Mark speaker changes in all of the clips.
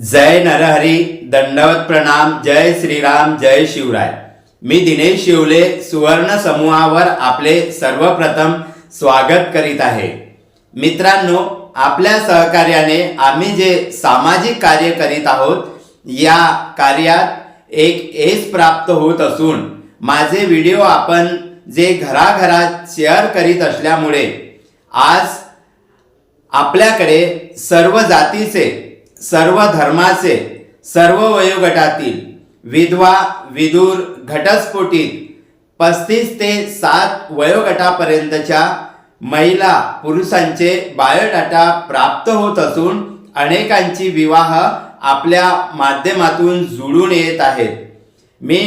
Speaker 1: जय नरहरी दंडवत प्रणाम जय श्रीराम जय शिवराय मी दिनेश शिवले सुवर्ण समूहावर आपले सर्वप्रथम स्वागत करीत आहे मित्रांनो आपल्या सहकार्याने आम्ही जे सामाजिक कार्य करीत आहोत या कार्यात एक एस प्राप्त होत असून माझे व्हिडिओ आपण जे घराघरात शेअर करीत असल्यामुळे आज आपल्याकडे सर्व जातीचे सर्व धर्माचे सर्व वयोगटातील विधवा विदूर घटस्फोटीत पस्तीस ते सात वयोगटापर्यंतच्या महिला पुरुषांचे बायोडाटा प्राप्त होत असून अनेकांची विवाह आपल्या माध्यमातून जुळून येत आहेत मी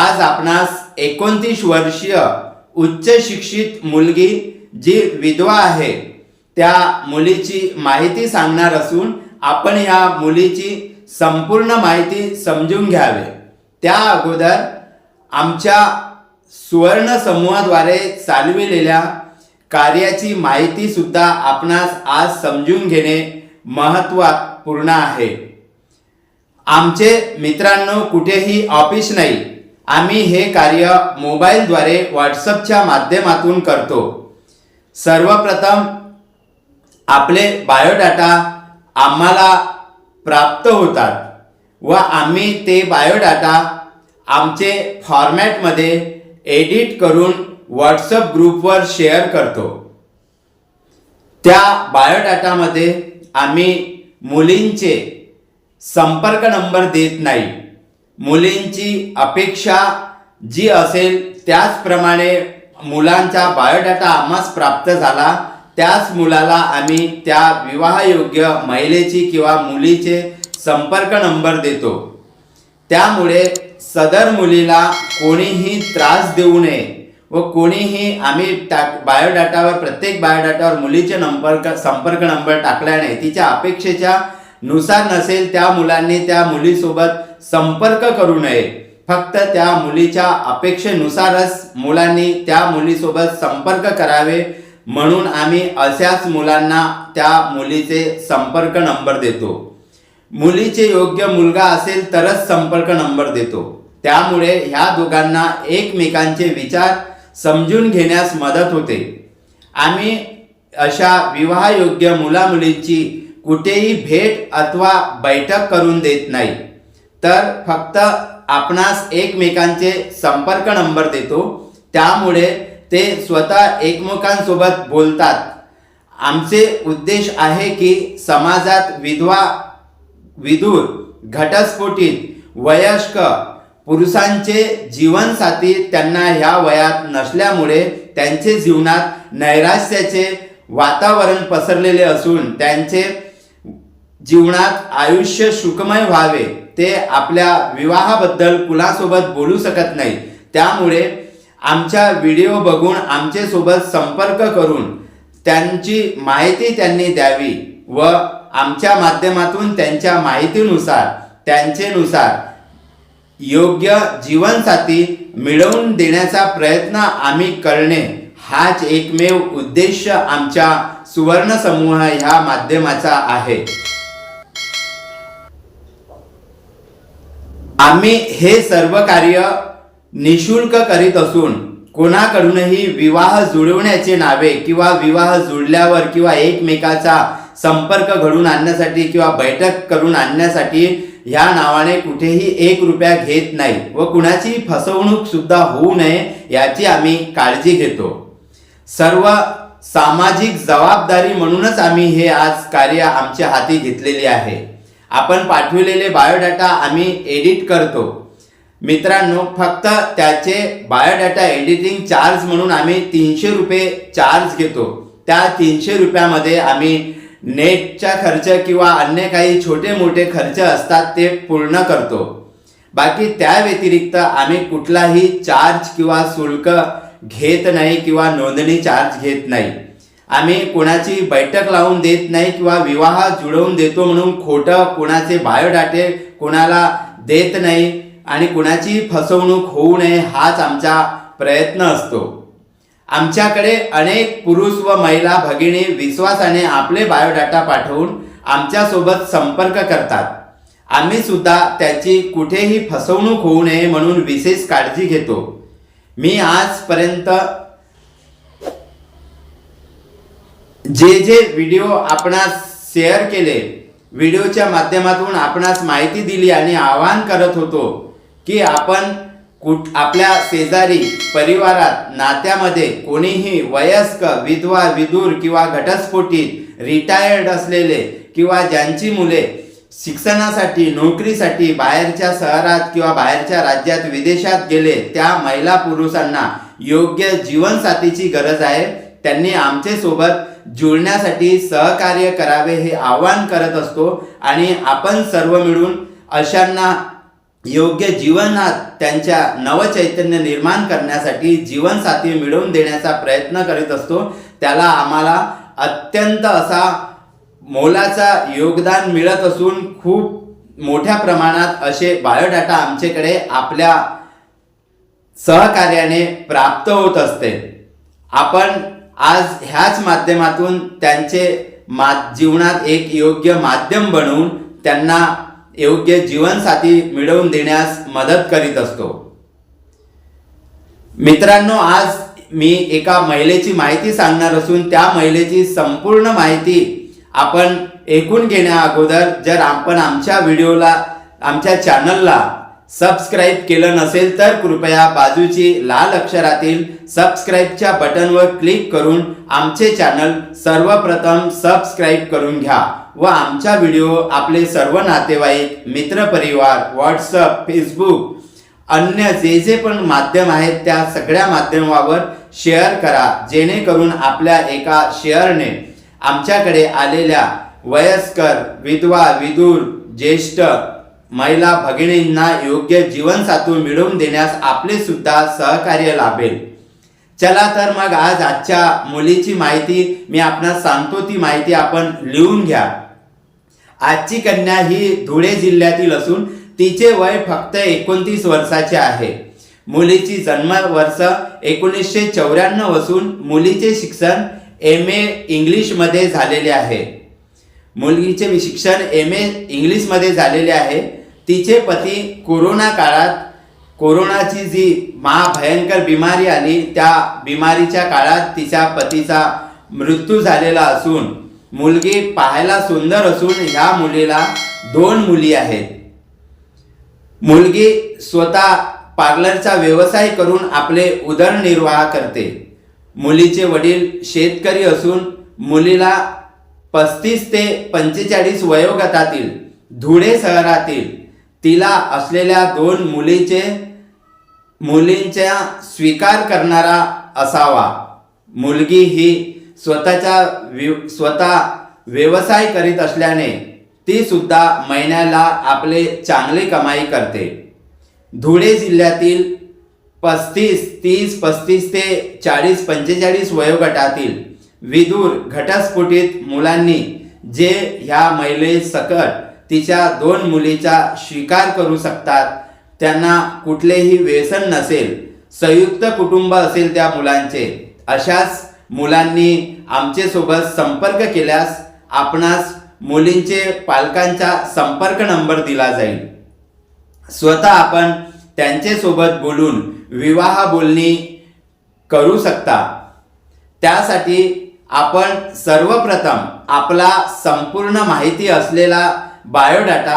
Speaker 1: आज आपणास एकोणतीस वर्षीय उच्च शिक्षित मुलगी जी विधवा आहे त्या मुलीची माहिती सांगणार असून आपण या मुलीची संपूर्ण माहिती समजून घ्यावी त्या अगोदर आमच्या सुवर्ण समूहाद्वारे चालविलेल्या कार्याची माहितीसुद्धा आपणास आज समजून घेणे महत्त्वपूर्ण आहे आमचे मित्रांनो कुठेही ऑफिस नाही आम्ही हे कार्य मोबाईलद्वारे व्हॉट्सअपच्या माध्यमातून करतो सर्वप्रथम आपले बायोडाटा आम्हाला प्राप्त होतात व आम्ही ते बायोडाटा आमचे फॉर्मॅटमध्ये एडिट करून व्हॉट्सअप ग्रुपवर शेअर करतो त्या बायोडाटामध्ये आम्ही मुलींचे संपर्क नंबर देत नाही मुलींची अपेक्षा जी असेल त्याचप्रमाणे मुलांचा बायोडाटा आम्हाच प्राप्त झाला त्याच मुलाला आम्ही त्या विवाहयोग्य महिलेची किंवा मुलीचे संपर्क नंबर देतो त्यामुळे सदर मुलीला कोणीही त्रास देऊ नये व कोणीही आम्ही टाक बायोडाटावर प्रत्येक बायोडाटावर मुलीचे नंबर संपर्क नंबर टाकल्याने तिच्या अपेक्षेच्या नुसार नसेल त्या मुलांनी त्या मुलीसोबत संपर्क करू नये फक्त त्या मुलीच्या अपेक्षेनुसारच मुलांनी त्या मुलीसोबत संपर्क करावे म्हणून आम्ही अशाच मुलांना त्या मुलीचे संपर्क नंबर देतो मुलीचे योग्य मुलगा असेल तरच संपर्क नंबर देतो त्यामुळे ह्या दोघांना एकमेकांचे विचार समजून घेण्यास मदत होते आम्ही अशा विवाहयोग्य मुलामुलींची कुठेही भेट अथवा बैठक करून देत नाही तर फक्त आपणास एकमेकांचे संपर्क नंबर देतो त्यामुळे ते स्वतः एकमेकांसोबत बोलतात आमचे उद्देश आहे की समाजात विधवा विदूर घटस्फोटीत वयस्क पुरुषांचे जीवनसाथी त्यांना ह्या वयात नसल्यामुळे त्यांचे जीवनात नैराश्याचे वातावरण पसरलेले असून त्यांचे जीवनात आयुष्य सुखमय व्हावे ते आपल्या विवाहाबद्दल कुणासोबत बोलू शकत नाही त्यामुळे आमच्या व्हिडिओ बघून आमच्यासोबत संपर्क करून त्यांची माहिती त्यांनी द्यावी व आमच्या माध्यमातून त्यांच्या माहितीनुसार त्यांचेनुसार योग्य जीवनसाथी मिळवून देण्याचा प्रयत्न आम्ही करणे हाच एकमेव उद्देश आमच्या सुवर्ण समूह ह्या माध्यमाचा आहे आम्ही हे सर्व कार्य निशुल्क करीत असून कोणाकडूनही विवाह जुळवण्याचे नावे किंवा विवाह जुळल्यावर किंवा एकमेकाचा संपर्क घडून आणण्यासाठी किंवा बैठक करून आणण्यासाठी ह्या नावाने कुठेही एक रुपया घेत नाही व कुणाची फसवणूक सुद्धा होऊ नये याची आम्ही काळजी घेतो सर्व सामाजिक जबाबदारी म्हणूनच आम्ही हे आज कार्य आमच्या हाती घेतलेले आहे आपण पाठविलेले बायोडाटा आम्ही एडिट करतो मित्रांनो फक्त त्याचे बायोडाटा एडिटिंग चार्ज म्हणून आम्ही तीनशे रुपये चार्ज घेतो त्या तीनशे रुपयामध्ये आम्ही नेटचा खर्च किंवा अन्य काही छोटे मोठे खर्च असतात ते पूर्ण करतो बाकी त्या व्यतिरिक्त आम्ही कुठलाही चार्ज किंवा शुल्क घेत नाही किंवा नोंदणी चार्ज घेत नाही आम्ही कोणाची बैठक लावून देत नाही किंवा विवाह जुळवून देतो म्हणून खोटं कोणाचे बायोडाटे कोणाला देत नाही आणि कुणाची फसवणूक होऊ नये हाच आमचा प्रयत्न असतो आमच्याकडे अनेक पुरुष व महिला भगिनी विश्वासाने आपले बायोडाटा पाठवून आमच्यासोबत संपर्क करतात आम्ही सुद्धा त्याची कुठेही फसवणूक होऊ नये म्हणून विशेष काळजी घेतो मी आजपर्यंत जे जे व्हिडिओ आपण शेअर केले व्हिडिओच्या माध्यमातून आपणास माहिती दिली आणि आवाहन करत होतो की आपण कुठ आपल्या शेजारी परिवारात नात्यामध्ये कोणीही वयस्क विधवा विदूर किंवा घटस्फोटीत रिटायर्ड असलेले किंवा ज्यांची मुले शिक्षणासाठी नोकरीसाठी बाहेरच्या शहरात किंवा बाहेरच्या राज्यात विदेशात गेले त्या महिला पुरुषांना योग्य जीवनसाथीची गरज आहे त्यांनी आमच्यासोबत जुळण्यासाठी सहकार्य करावे हे आवाहन करत असतो आणि आपण सर्व मिळून अशांना योग्य जीवनात त्यांच्या नवचैतन्य निर्माण करण्यासाठी जीवनसाथी मिळवून देण्याचा प्रयत्न करीत असतो त्याला आम्हाला अत्यंत असा मोलाचा योगदान मिळत असून खूप मोठ्या प्रमाणात असे बायोडाटा आमच्याकडे आपल्या सहकार्याने प्राप्त होत असते आपण आज ह्याच माध्यमातून त्यांचे मा जीवनात एक योग्य माध्यम बनवून त्यांना योग्य जीवनसाथी मिळवून देण्यास मदत करीत असतो मित्रांनो आज मी एका महिलेची माहिती सांगणार असून त्या महिलेची संपूर्ण माहिती आपण ऐकून घेण्या अगोदर जर आपण आमच्या व्हिडिओला आमच्या चॅनलला सबस्क्राईब केलं नसेल तर कृपया बाजूची लाल अक्षरातील सबस्क्राईबच्या बटनवर क्लिक करून आमचे चॅनल सर्वप्रथम सबस्क्राईब करून घ्या व आमचा व्हिडिओ आपले सर्व नातेवाईक मित्रपरिवार व्हॉट्सअप फेसबुक अन्य जे जे पण माध्यम आहेत त्या सगळ्या माध्यमावर शेअर करा जेणेकरून आपल्या एका शेअरने आमच्याकडे आलेल्या वयस्कर विधवा विदूर ज्येष्ठ महिला भगिनींना योग्य जीवनसातू मिळवून देण्यास आपले सुद्धा सहकार्य लाभेल चला तर मग आज आजच्या मुलीची माहिती मी आपणास सांगतो ती माहिती आपण लिहून घ्या आजची कन्या ही धुळे जिल्ह्यातील असून तिचे वय फक्त एकोणतीस वर्षाचे आहे मुलीची जन्म वर्ष एकोणीसशे चौऱ्याण्णव असून मुलीचे शिक्षण एम ए इंग्लिशमध्ये झालेले आहे मुलगीचे शिक्षण एम ए इंग्लिशमध्ये झालेले आहे तिचे पती कोरोना काळात कोरोनाची जी महाभयंकर बिमारी आली त्या बिमारीच्या काळात तिच्या पतीचा मृत्यू झालेला असून मुलगी पाहायला सुंदर असून ह्या मुलीला दोन मुली आहेत मुलगी स्वतः पार्लरचा व्यवसाय करून आपले उदरनिर्वाह करते मुलीचे वडील शेतकरी असून मुलीला पस्तीस ते पंचेचाळीस वयोगटातील धुळे शहरातील तिला असलेल्या दोन मुलीचे मुलींच्या स्वीकार करणारा असावा मुलगी ही स्वतःच्या वि स्वतः व्यवसाय करीत असल्याने ती सुद्धा महिन्याला आपले चांगली कमाई करते धुळे जिल्ह्यातील पस्तीस तीस पस्तीस ते चाळीस पंचेचाळीस वयोगटातील विदूर घटस्फोटीत मुलांनी जे ह्या महिलेसकट तिच्या दोन मुलीचा स्वीकार करू शकतात त्यांना कुठलेही व्यसन नसेल संयुक्त कुटुंब असेल त्या मुलांचे अशाच मुलांनी आमच्यासोबत संपर्क केल्यास आपणास मुलींचे पालकांचा संपर्क नंबर दिला जाईल स्वतः आपण त्यांच्यासोबत बोलून विवाह बोलणी करू शकता त्यासाठी आपण सर्वप्रथम आपला संपूर्ण माहिती असलेला बायोडाटा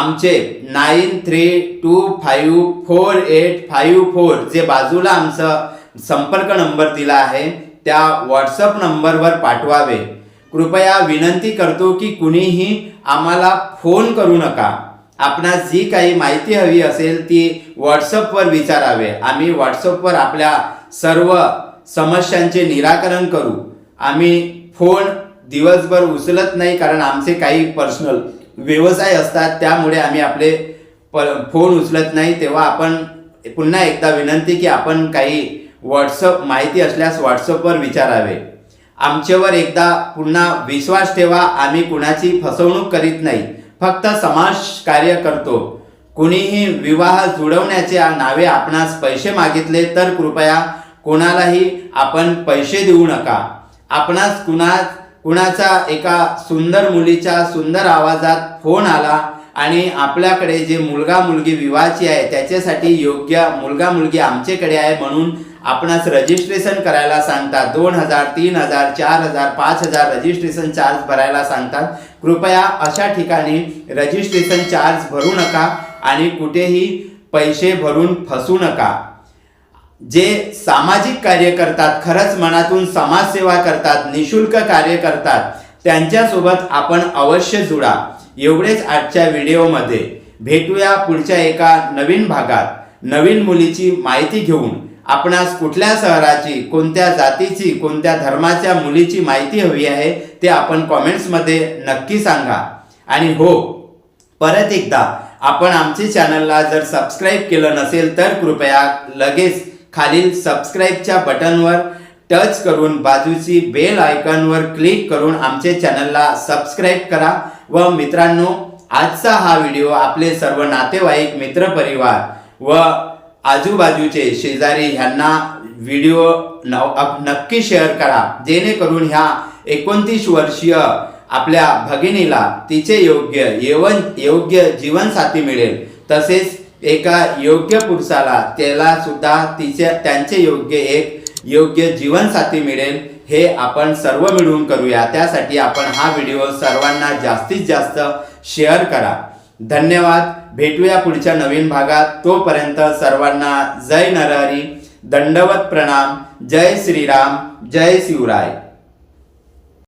Speaker 1: आमचे nine three two five four eight five four जे बाजूला आमचं संपर्क नंबर दिला आहे त्या व्हॉट्सअप नंबरवर पाठवावे कृपया विनंती करतो की कुणीही आम्हाला फोन करू नका आपणास जी काही माहिती हवी असेल ती व्हॉट्सअपवर विचारावे आम्ही व्हॉट्सअपवर आपल्या सर्व समस्यांचे निराकरण करू आम्ही फोन दिवसभर उचलत नाही कारण आमचे काही पर्सनल व्यवसाय असतात त्यामुळे आम्ही आपले प फोन उचलत नाही तेव्हा आपण पुन्हा एकदा विनंती की आपण काही व्हॉट्सअप माहिती असल्यास व्हॉट्सअपवर विचारावे आमच्यावर एकदा पुन्हा विश्वास ठेवा आम्ही कुणाची फसवणूक करीत नाही फक्त समाज कार्य करतो कुणीही विवाह जुळवण्याचे नावे आपणास पैसे मागितले तर कृपया कोणालाही आपण पैसे देऊ नका आपणास कुणा कुणाचा एका सुंदर मुलीच्या सुंदर आवाजात फोन आला आणि आपल्याकडे जे मुलगा मुलगी विवाहाची आहे त्याच्यासाठी योग्य मुलगा मुलगी आमच्याकडे आहे म्हणून आपणास रजिस्ट्रेशन करायला सांगतात दोन हजार तीन हजार चार हजार पाच हजार रजिस्ट्रेशन चार्ज भरायला सांगतात कृपया अशा ठिकाणी रजिस्ट्रेशन चार्ज भरू नका आणि कुठेही पैसे भरून फसू नका जे सामाजिक कार्य करतात खरंच मनातून समाजसेवा करतात निशुल्क कार्य करतात त्यांच्यासोबत आपण अवश्य जुळा एवढेच आजच्या व्हिडिओमध्ये भेटूया पुढच्या एका नवीन भागात नवीन मुलीची माहिती घेऊन आपणास कुठल्या शहराची कोणत्या जातीची कोणत्या धर्माच्या मुलीची माहिती हवी आहे ते आपण कॉमेंट्समध्ये नक्की सांगा आणि हो परत एकदा आपण आमचे चॅनलला जर सबस्क्राईब केलं नसेल तर कृपया लगेच खालील सबस्क्राईबच्या बटनवर टच करून बाजूची बेल आयकॉनवर क्लिक करून आमचे चॅनलला सबस्क्राईब करा व मित्रांनो आजचा हा व्हिडिओ आपले सर्व नातेवाईक मित्रपरिवार व आजूबाजूचे शेजारी ह्यांना व्हिडिओ नक्की शेअर करा जेणेकरून ह्या एकोणतीस वर्षीय आपल्या भगिनीला तिचे योग्य येवन योग्य जीवनसाथी मिळेल तसेच एका योग्य पुरुषाला त्याला सुद्धा तिचे त्यांचे योग्य एक योग्य जीवनसाथी मिळेल हे आपण सर्व मिळून करूया त्यासाठी आपण हा व्हिडिओ सर्वांना जास्तीत जास्त शेअर करा धन्यवाद भेटूया पुढच्या नवीन भागात तोपर्यंत सर्वांना जय नरहरी दंडवत प्रणाम जय श्रीराम जय शिवराय